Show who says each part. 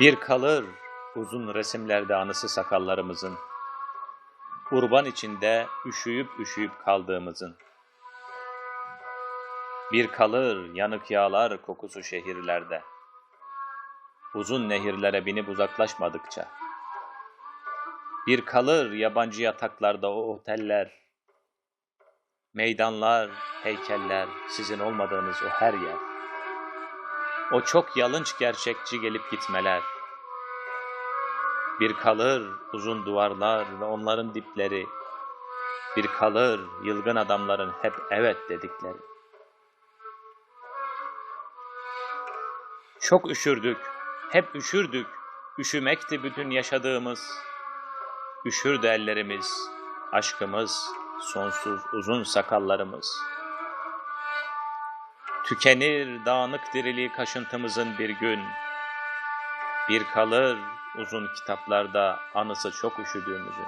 Speaker 1: Bir kalır uzun resimlerde anısı sakallarımızın. Urban içinde üşüyüp üşüyüp kaldığımızın. Bir kalır yanık yağlar kokusu şehirlerde. Uzun nehirlere binip uzaklaşmadıkça. Bir kalır yabancı yataklarda o oteller. Meydanlar, heykeller, sizin olmadığınız o her yer. O çok yalınç gerçekçi gelip gitmeler. Bir kalır uzun duvarlar ve onların dipleri. Bir kalır yılgın adamların hep evet dedikleri. Çok üşürdük, hep üşürdük. Üşümekti bütün yaşadığımız. Üşürdü ellerimiz, aşkımız, sonsuz uzun sakallarımız. Tükenir dağınık diriliği kaşıntımızın bir gün. Bir kalır uzun kitaplarda anısı çok üşüdüğümüzün.